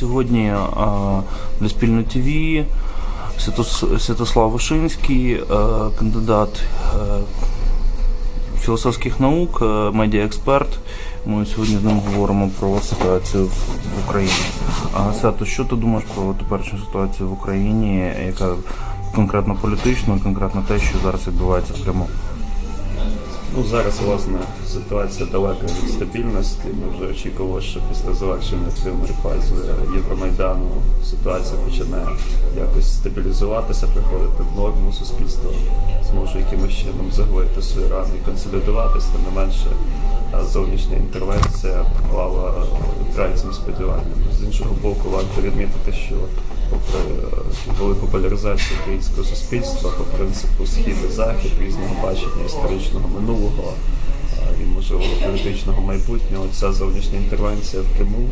Сьогодні для спільно ТВ Святос- Святослав Вишинський, е, кандидат е, філософських наук, е, медіаексперт. Ми сьогодні з ним говоримо про ситуацію в в Україні. А Свято, що ти думаєш про теперішню ситуацію в Україні, яка конкретно політична, конкретно те, що зараз відбувається в Криму? Ну, зараз, власне, ситуація далека від стабільності. Ми вже очікували, що після завершення активної фази Євромайдану ситуація почне якось стабілізуватися, приходити в норму, суспільство зможе якимось чином загоїти свої рани і консолідуватися, не менше зовнішня інтервенція поклала крайцем сподіванням. З іншого боку, варто відмітити, що попри е, велику поляризацію українського суспільства, по принципу схід і захід, різного бачення історичного минулого і можливо політичного майбутнього, ця зовнішня інтервенція в Криму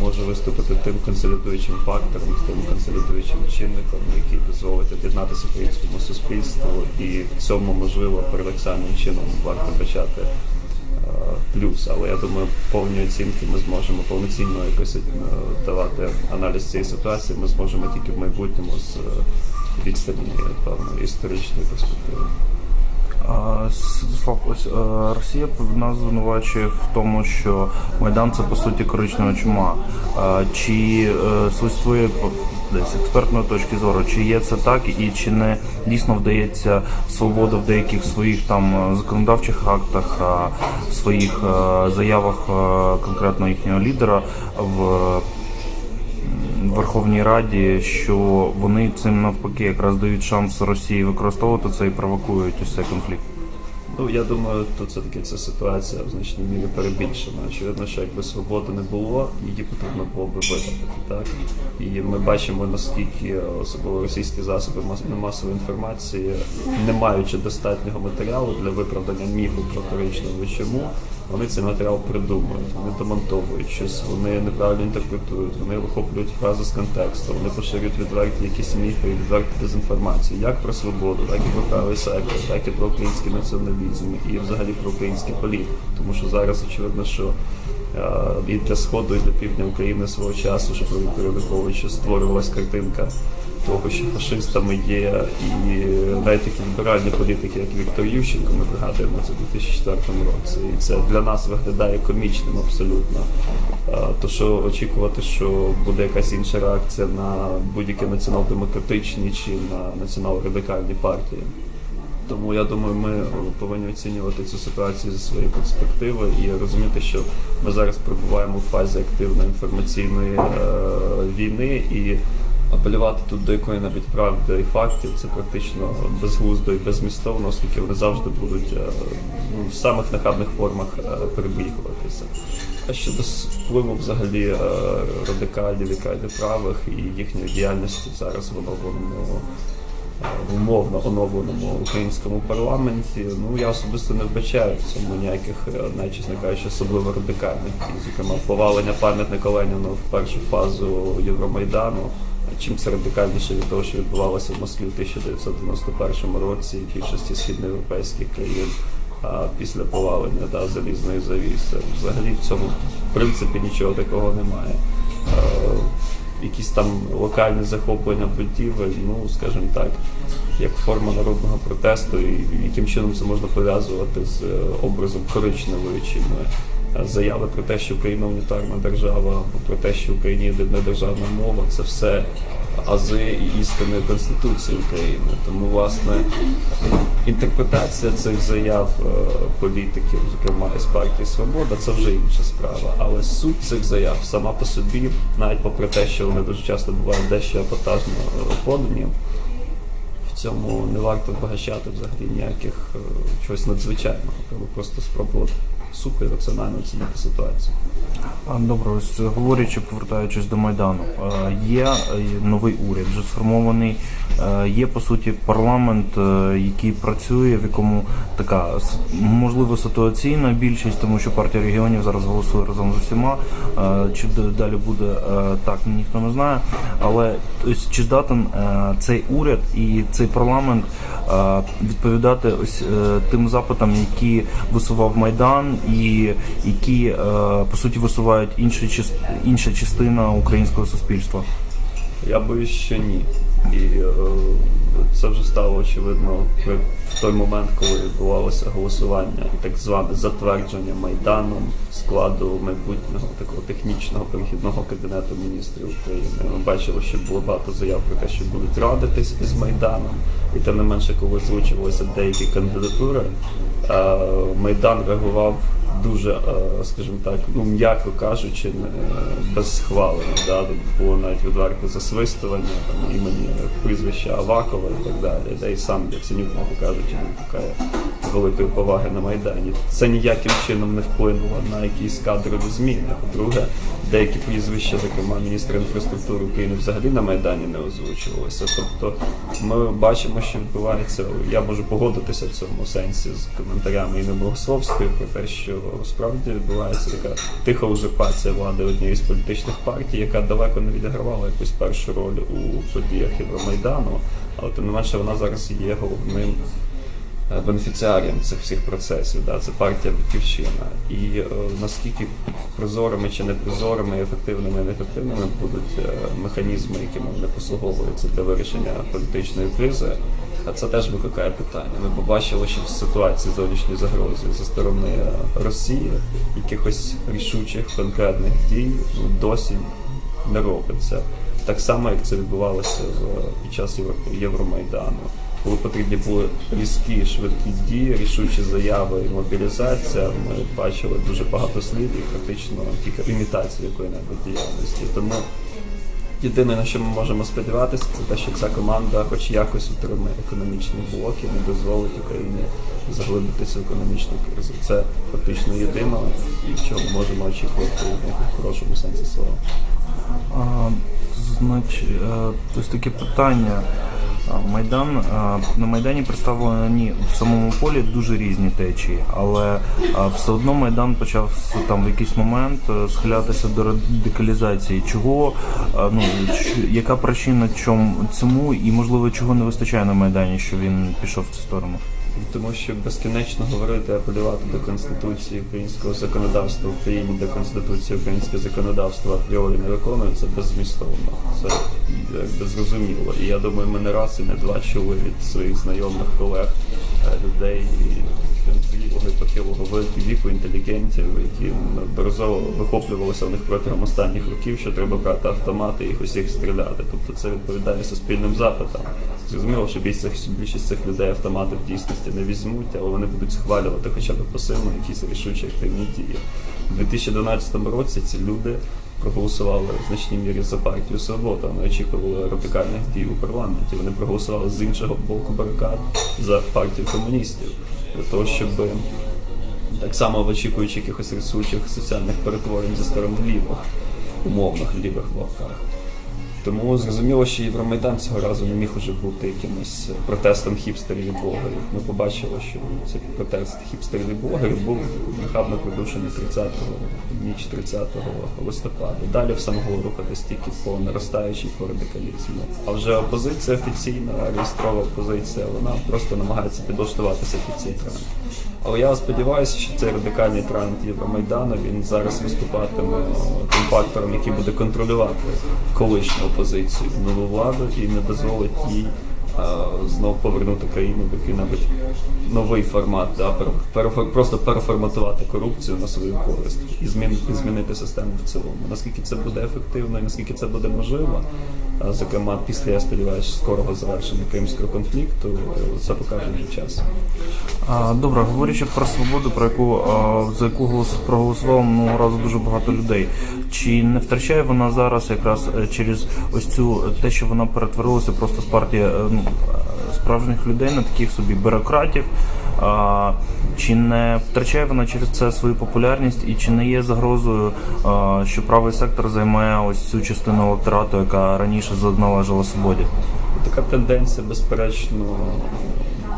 може виступити тим консолідуючим фактором, тим консолідуючим чинником, який дозволить об'єднатися українському суспільству, і в цьому можливо парадоксальним чином варто почати е, плюс. Але я думаю, повні оцінки ми зможемо повноцінно якось е, давати аналіз цієї ситуації. Ми зможемо тільки в майбутньому з е, відстані певної історичної перспективи. Ось е, Росія нас звинувачує в тому, що Майдан це по суті коричнева чума. Чи е, по- десь експертної точки зору, чи є це так, і чи не дійсно вдається свобода в деяких своїх там е, законодавчих актах, своїх заявах конкретно їхнього лідера в Верховній Раді, що вони цим навпаки якраз дають шанс Росії використовувати це і провокують цей конфлікт. Ну я думаю, тут все таки ця ситуація в значній мірі перебільшена. Очевидно, що якби свободи не було, її потрібно було би виробити, так і ми бачимо наскільки особливо російські засоби мас- масової інформації, не маючи достатнього матеріалу для виправдання міфу про коричневу чому, вони цей матеріал придумують, вони демонтовують щось, вони неправильно інтерпретують, вони вихоплюють фрази з контексту, вони поширюють відверті якісь міфи і відверту дезінформацію, як про свободу, так і про правий сектор, так і про український націоналізм, і взагалі про український політ. Тому що зараз очевидно, що е, і для сходу, і для півдня України свого часу, що Януковича створювалась картинка того, що фашистами є і навіть такі ліберальні політики, як Віктор Ющенко, ми пригадуємо це у 2004 році. І це для нас виглядає комічним абсолютно. То що очікувати, що буде якась інша реакція на будь-які націонал-демократичні чи на націонал-радикальні партії. Тому я думаю, ми повинні оцінювати цю ситуацію зі своєї перспективи і розуміти, що ми зараз перебуваємо в фазі активної інформаційної е, війни і апелювати тут до якої навіть правди і фактів це практично безглуздо і безмістовно, оскільки вони завжди будуть е, ну, в самих нахабних формах е, перебігуватися. А щодо впливу взагалі е, радикалів і крайне правих і їхньої діяльності зараз в оновленому в умовно оновленому українському парламенті. Ну я особисто не вбачаю в цьому ніяких, навіть, кажучи, особливо радикальних. Зокрема, повалення пам'ятника Леніну в першу фазу Євромайдану. Чим це радикальніше від того, що відбувалося в Москві в 1991 році і більшості східноєвропейських країн а, після повалення да, залізної завіси. Взагалі в цьому в принципі нічого такого немає. Е, якісь там локальні захоплення будівель, ну скажімо так, як форма народного протесту, і яким чином це можна пов'язувати з е, образом коричневої чи е, заяви про те, що Україна унітарна держава, або про те, що в Україні єдина державна мова, це все ази і істини Конституції України. Тому, власне, інтерпретація цих заяв е, політиків, зокрема із партії Свобода, це вже інша справа. Але суть цих заяв сама по собі, навіть попри те, що вони дуже часто бувають дещо епатажно е, подані, цьому не варто вбагачати взагалі ніяких е, чогось надзвичайного. Треба просто спробувати сухо раціонально оцінити ситуацію. Добре, ось говорячи, повертаючись до Майдану, е, є е, новий уряд, вже сформований, е, є по суті парламент, який працює, в якому така можливо ситуаційна більшість, тому що партія регіонів зараз голосує разом з усіма. Чи далі буде так, ніхто не знає. Але ось чи здатен цей уряд і цей парламент відповідати ось тим запитам, які висував Майдан, і які е, по суті висувають інші інша частина українського суспільства? Я боюсь, що ні. І е, це вже стало очевидно той момент, коли відбувалося голосування і так зване затвердження Майданом складу майбутнього такого технічного перехідного кабінету міністрів України. Ми бачили, що було багато заяв про те, що будуть радитись із Майданом. І тим не менше, коли озвучувалися деякі кандидатури, е, Майдан реагував дуже, е, скажімо так, ну м'яко кажучи, не- без схвалення. Да? Було навіть відверте засвистування там, імені прізвища Авакова і так далі. Де і сам Яценюк, мовно кажучи, не такої великої поваги на Майдані. Це ніяким чином не вплинуло на якісь кадрові зміни. По-друге, деякі прізвища, зокрема міністра інфраструктури України, взагалі на Майдані не озвучувалися. Тобто ми бачимо, що відбувається. Я можу погодитися в цьому сенсі з коментарями Інни Богословської про те, що справді відбувається така тиха узурпація влади однієї з політичних партій, яка далеко не відігравала якусь першу роль у подіях Євромайдану, але тим не менше вона зараз є головним е, бенефіціарієм цих всіх процесів. Да? Це партія Батьківщина. І е, наскільки прозорими чи непрозорими, ефективними і неефективними будуть е, механізми, якими вони послуговуються для вирішення політичної кризи. А це теж викликає питання. Ми побачили, що в ситуації зовнішньої загрози зі сторони е, Росії якихось рішучих конкретних дій ну, досі не робиться. Так само, як це відбувалося під час Євро- Євромайдану, коли потрібні були різкі швидкі дії, рішучі заяви і мобілізація. Ми бачили дуже багато слів і практично тільки імітацію якої-небудь діяльності. Тому єдине, на що ми можемо сподіватися, це те, що ця команда хоч якось утримає економічний блок і не дозволить Україні заглибитися в економічну кризу. Це фактично єдине, що ми можемо очікувати в хорошому сенсі слова. Значить, е, ось таке питання. Майдан на Майдані представлені в самому полі дуже різні течії, але все одно Майдан почав там в якийсь момент е, схилятися до радикалізації. Чого ну яка причина чому цьому і можливо чого не вистачає на Майдані, що він пішов в цю сторону? Тому що безкінечно говорити, апелювати до конституції українського законодавства в Україні, до конституції українського законодавства апріорі не виконується беззмістовно. Це якби зрозуміло. І я думаю, ми не раз і не два чули від своїх знайомих колег е, людей зрілого і похилого віку інтелігентів, які неодноразово вихоплювалися в них протягом останніх років, що треба брати автомати і їх усіх стріляти. Тобто це відповідає суспільним запитам. Зрозуміло, що більшість, більшість цих людей автомати в дійсності не візьмуть, але вони будуть схвалювати хоча б пасивно якісь рішучі активні дії. У 2012 році ці люди проголосували в значній мірі за партію Свобода. Вони очікували радикальних дій у парламенті. Вони проголосували з іншого боку барикад за партію комуністів для того, щоб так само очікуючи якихось рисучих соціальних перетворень зі сторони лівих, умовних лівих в лапках. Тому зрозуміло, що Євромайдан цього разу не міг уже бути якимось протестом хіпстерів і блогерів. Ми побачили, що цей протест хіпстерів і блогерів був нахабно придушений 30-го, ніч 30 листопада. Далі все могло рухатись тільки по наростаючій по радикалізму. А вже опозиція офіційна, реєстрова опозиція, вона просто намагається підлаштуватися під цей тренд. Але я сподіваюся, що цей радикальний тренд Євромайдану він зараз виступатиме тим фактором, який буде контролювати колишню опозицію, нову владу і не дозволить їй знов повернути країну в який-небудь новий формат, да, просто переформатувати корупцію на свою користь і, змін, і змінити систему в цілому. Наскільки це буде ефективно і наскільки це буде можливо, зокрема після я сподіваюся скорого завершення кримського конфлікту, це покаже час. Добре, говорячи про свободу, про яку за яку голос проголосувало минулого разу дуже багато людей. Чи не втрачає вона зараз якраз е, через ось цю те, що вона перетворилася просто з партії е, ну, справжніх людей на таких собі бюрократів? А, чи не втрачає вона через це свою популярність, і чи не є загрозою, а, що правий сектор займає ось цю частину електорату, яка раніше належала свободі? Така тенденція, безперечно,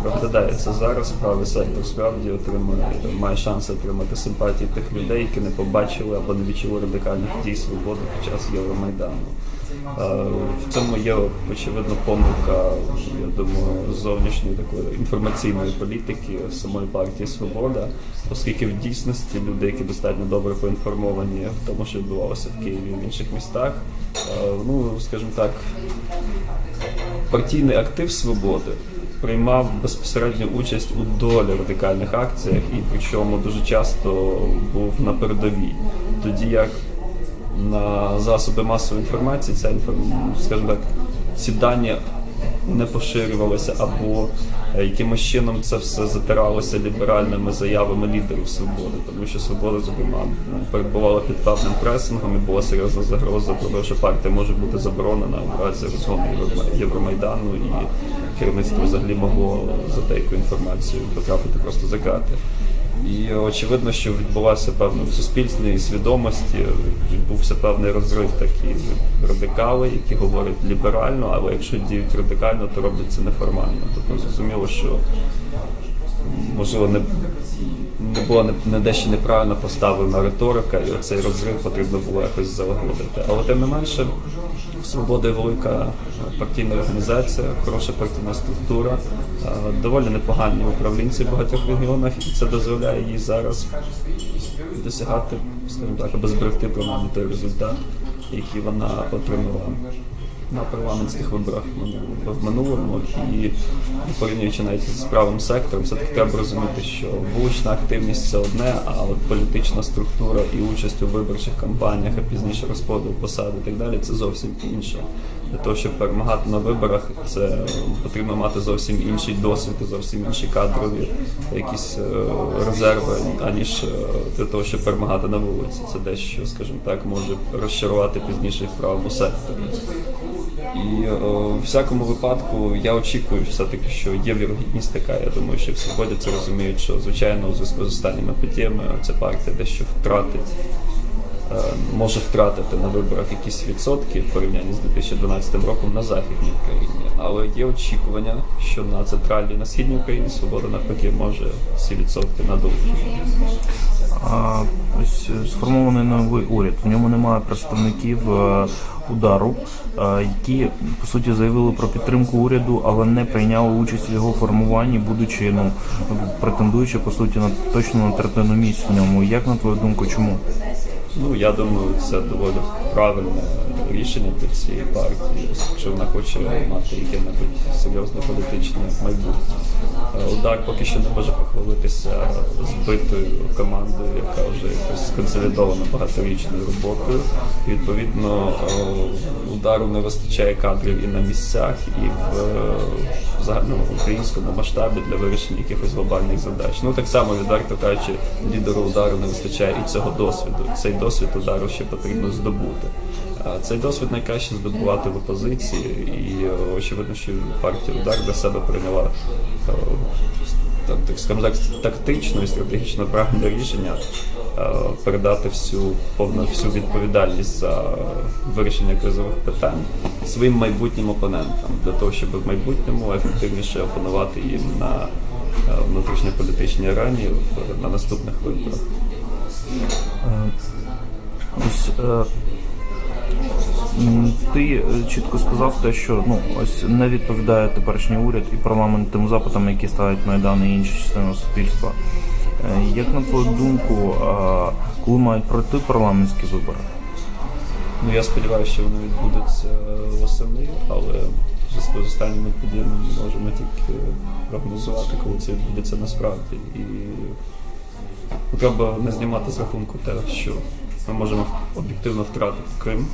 проглядається зараз. Правий сектор справді отримує, має шанси отримати симпатії тих людей, які не побачили або не відчули радикальних дій свободи під час Євромайдану. Е, В цьому є очевидно помилка, я думаю, зовнішньої такої інформаційної політики самої партії Свобода, оскільки в дійсності люди, які достатньо добре поінформовані в тому, що відбувалося в Києві і в інших містах, е, ну скажімо так, партійний актив свободи приймав безпосередню участь у долі радикальних акціях і причому дуже часто був на передовій. Тоді як на засоби масової інформації ця скажімо так, ці дані не поширювалися або е, якимось чином це все затиралося ліберальними заявами лідерів свободи, тому що свобода, зокрема, перебувала під певним пресингом і була серйозна загроза про те, що партія може бути заборонена в разі розгону Єврома- Євромайдану, і керівництво взагалі могло за деяку інформацію потрапити просто за крати. І очевидно, що відбувався певно в суспільстві свідомості, відбувся певний розрив такі радикали, які говорять ліберально, але якщо діють радикально, то роблять це неформально. Тобто зрозуміло, що можливо не, не була не, дещо неправильно поставлена риторика, і цей розрив потрібно було якось залагодити. Але тим не менше, Свобода велика партійна організація, хороша партійна структура, доволі непогані управлінці в багатьох регіонах, і це дозволяє їй зараз досягати, скажімо так, або зберегти принаймні той результат, який вона отримала на парламентських виборах в минулому і порівнюючи навіть з правим сектором, все таки треба розуміти, що вулична активність це одне, а от політична структура і участь у виборчих кампаніях, а пізніше розподіл посад і так далі, це зовсім інше. Для того, щоб перемагати на виборах, це потрібно мати зовсім інший досвід, зовсім інші кадрові якісь е, резерви, аніж е, для того, щоб перемагати на вулиці. Це дещо, скажімо так, може розчарувати пізніше в правому секторі. І е, в всякому випадку я очікую все-таки, що є вірогідність така. Я думаю, що в свободі це розуміють, що звичайно у зв'язку з останніми подіями ця партія дещо втратить, е, може втратити на виборах якісь відсотки в порівнянні з 2012 роком на західній Україні. Але є очікування, що на центральній на східній Україні свобода навпаки може ці відсотки надовжити. Ось е, сформований новий уряд. В ньому немає представників е, удару, е, які по суті заявили про підтримку уряду, але не прийняли участь в його формуванні, будучи ну претендуючи по суті на точно на третину місць в ньому. Як на твою думку, чому? Ну, я думаю, це доволі правильне рішення для цієї партії, якщо вона хоче мати яке-небудь серйозне політичне майбутнє. Е, Удар поки що не може похвалитися збитою командою, яка вже якось сконсолідована багаторічною роботою. Відповідно, е, удару не вистачає кадрів і на місцях, і е, в загальному українському масштабі для вирішення якихось глобальних задач. Ну так само відверто кажучи, лідеру удару не вистачає і цього досвіду. Цей досвід удару ще потрібно здобути. Цей досвід найкраще здобувати в опозиції, і е, очевидно, що партія удар для себе прийняла е, так, так скажімо так, тактично і стратегічно правильне рішення е, передати всю повну всю відповідальність за вирішення кризових питань своїм майбутнім опонентам, для того, щоб в майбутньому ефективніше опонувати їм на внутрішньополітичній арені на наступних виборах. Е, ти е, чітко сказав те, що ну ось не відповідає теперішній уряд і парламент тим запитам, які ставить Майдан і інші частини суспільства. Е, Як на твою думку, е, коли мають пройти парламентські вибори? Ну я сподіваюся, що вони відбудуться восени, але в зв'язку з останніми подіями ми можемо тільки прогнозувати, коли це відбудеться насправді. І ну, треба не знімати з рахунку те, що ми можемо об'єктивно втратити Крим,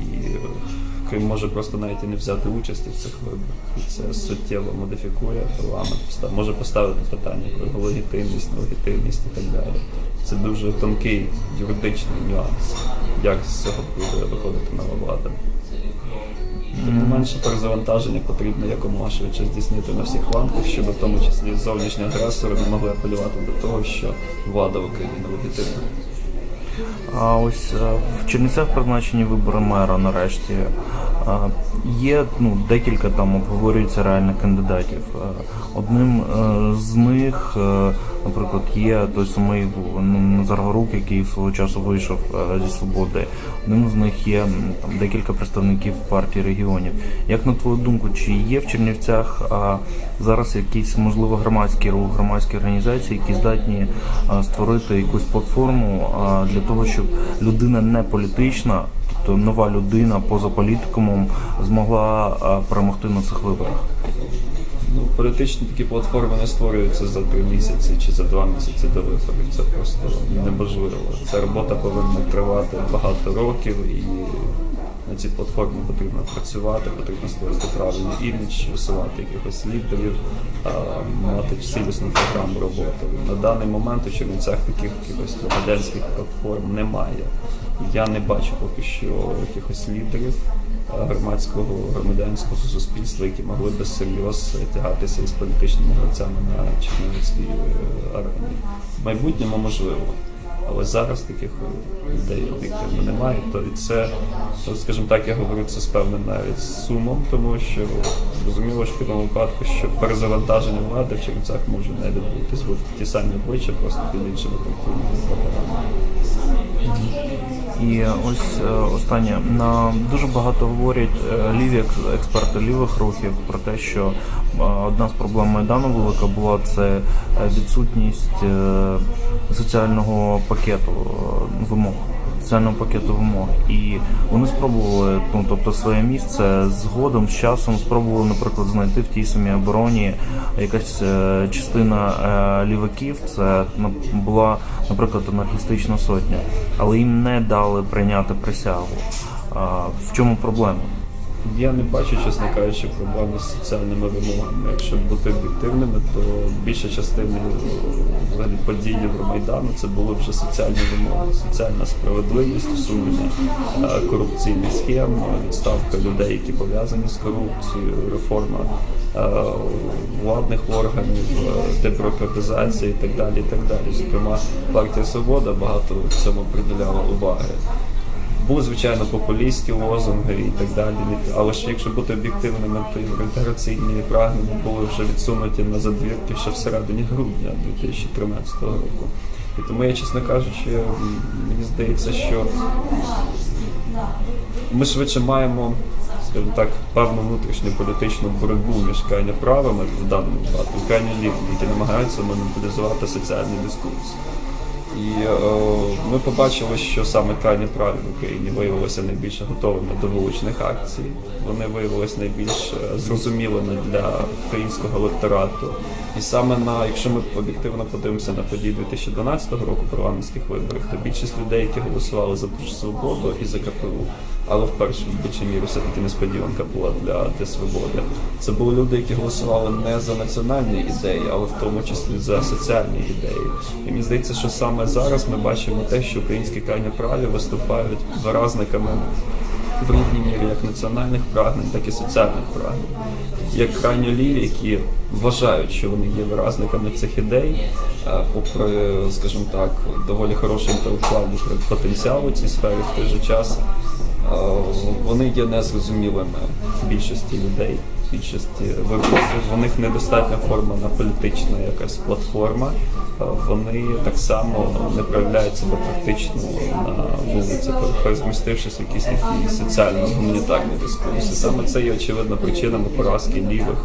і е, Крим може просто навіть і не взяти участі в цих виборах. Це суттєво модифікує парламент, може поставити питання про легітимність, нелегітимність і так далі. Це дуже тонкий юридичний нюанс, як з цього буде виходити нова влада. Тим не менше перезавантаження потрібно якомога швидше здійснити на всіх флангах, щоб в тому числі зовнішні агресори не могли апелювати до того, що влада в Україні нелегітимна. А ось е, в Чернівцях призначені вибори мера нарешті. Є ну, декілька там обговорюється реальних кандидатів. Одним е, з них, е, наприклад, є той самий ну, Назар Горук, який свого часу вийшов е, зі свободи. Одним з них є там декілька представників партії регіонів. Як на твою думку, чи є в Чернівцях а, зараз якісь можливо громадські рух, громадські організації, які здатні а, створити якусь платформу а, для того, щоб людина не політична, тобто нова людина поза політикумом, змогла а, перемогти на цих виборах? Політичні такі платформи не створюються за три місяці чи за два місяці до виборів. Це просто неможливо. Ця робота повинна тривати багато років і на цій платформі потрібно працювати, потрібно створити правильний імідж, висувати якихось лідерів, мати цілісну програму роботи. На даний момент у Чернівцях таких якихось громадянських платформ немає. Я не бачу поки що якихось лідерів громадського громадянського суспільства, які могли би всерйоз тягатися із політичними гравцями на Чернівецькій е, арені. В майбутньому можливо. Але зараз таких людей об'єктивно немає. То і це, ну, скажімо так, я говорю це з певним навіть сумом, тому що зрозуміло, що в такому випадку, що перезавантаження влади в Чернівцях може не відбутись, бо ті самі обличчя просто під іншими партійними програмами. І ось е, останнє на дуже багато говорять е, ліві ек- експерти лівих рухів про те, що е, одна з проблем майдану велика була це відсутність соціального пакету вимог. Соціального пакету вимог, і вони спробували, ну тобто своє місце згодом з часом спробували, наприклад, знайти в тій самій обороні якась е, частина е, ліваків. Це на- була, наприклад, анархістична сотня, але їм не дали прийняти присягу. В чому проблема? Я не бачу, чесно кажучи, проблеми з соціальними вимогами. Якщо бути об'єктивними, то більша частина взагалі подій Євромайдану це були вже соціальні вимоги, соціальна справедливість, усунення е, корупційних схем, відставка людей, які пов'язані з корупцією, реформа е, владних органів, е, дебюрократизація і так далі. І так далі. Зокрема, партія Свобода багато цьому приділяла уваги. Були, звичайно, популістські лозунги і так далі. Але ж якщо бути об'єктивними, то євроінтеграційні прагнення були вже відсунуті на задвірки ще всередині грудня 2013 року. І тому я, чесно кажучи, мені здається, що ми швидше маємо, так, певну внутрішню політичну боротьбу між крайньо правими в даному випадку, і крайньо лівими, які намагаються монополізувати соціальний дискурс. І е, ми побачили, що саме крайні праві в Україні виявилися найбільш готовими до вуличних акцій. Вони виявилися найбільш е, зрозумілими для українського електорату. І саме на, якщо ми об'єктивно подивимося на події 2012 року парламентських виборів, то більшість людей, які голосували за ту ж свободу і за КПУ, але в першу в більшій мірі все-таки несподіванка була для, для свободи. Це були люди, які голосували не за національні ідеї, але в тому числі за соціальні ідеї. І мені здається, що саме зараз ми бачимо те, що українські крайні праві виступають виразниками в рівній мірі як національних прагнень, так і соціальних прагнень. Є крайньо ліві, які вважають, що вони є виразниками цих ідей, е, попри, скажімо так, доволі хороший інтелектуальний потенціал у цій сфері в той же час. е, Вони є незрозумілими більшості людей, більшості виборців. У них недостатня формана політична якась платформа. Вони так само не проявляють себе практично на вулиці, перемістившись в якісь такі соціально-гуманітарні дискурси. Саме це є очевидно причинами поразки лівих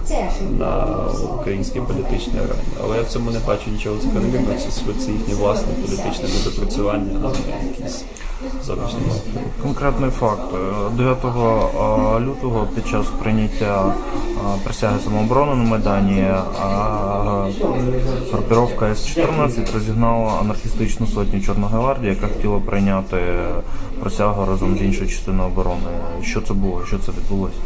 на українській політичній арені. Але я в цьому не бачу нічого закономірного. Це їхнє власне політичне недопрацювання, а не якісь. Конкретний факт. Е, 9 е, лютого під час прийняття присяги самооборони на Майдані групіровка С-14 розігнала анархістичну сотню Чорногвардії, яка хотіла прийняти присягу разом з іншою частиною оборони. Що це було? Що це відбулося?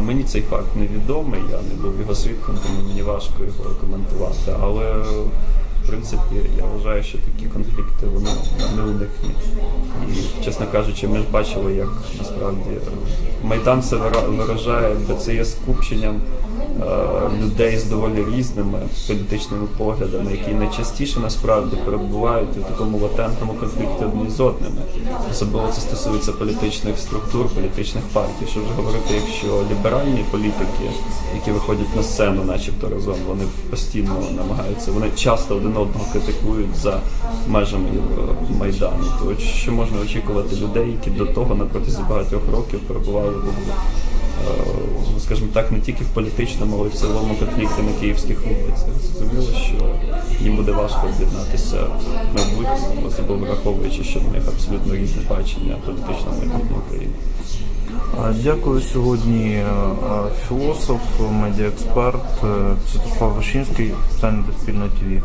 Мені цей факт невідомий, я не був його свідком, тому мені важко його коментувати. Але принципі я вважаю, що такі конфлікти вони не уникні. І, чесно кажучи, ми ж бачили, як насправді Майдан це виражає, бо це є скупченням людей з доволі різними політичними поглядами, які найчастіше насправді перебувають у такому латентному конфлікті одні з одними. Особливо це стосується політичних структур, політичних партій. Що вже говорити, якщо ліберальні політики, які виходять на сцену, начебто разом, вони постійно намагаються, вони часто один одного критикують за межами е, майдану. То що можна очікувати людей, які до того на протязі багатьох років перебували в е, скажімо так, не тільки в політичному, але й в цілому конфлікті на київських вулицях. Зрозуміло, що їм буде важко об'єднатися в майбутньому, особливо враховуючи, що в них абсолютно різне бачення політичного майбутнього України. Дякую сьогодні е, е, філософ, медіаексперт е, Святослав Вишинський, спеціально для спільного ТВ.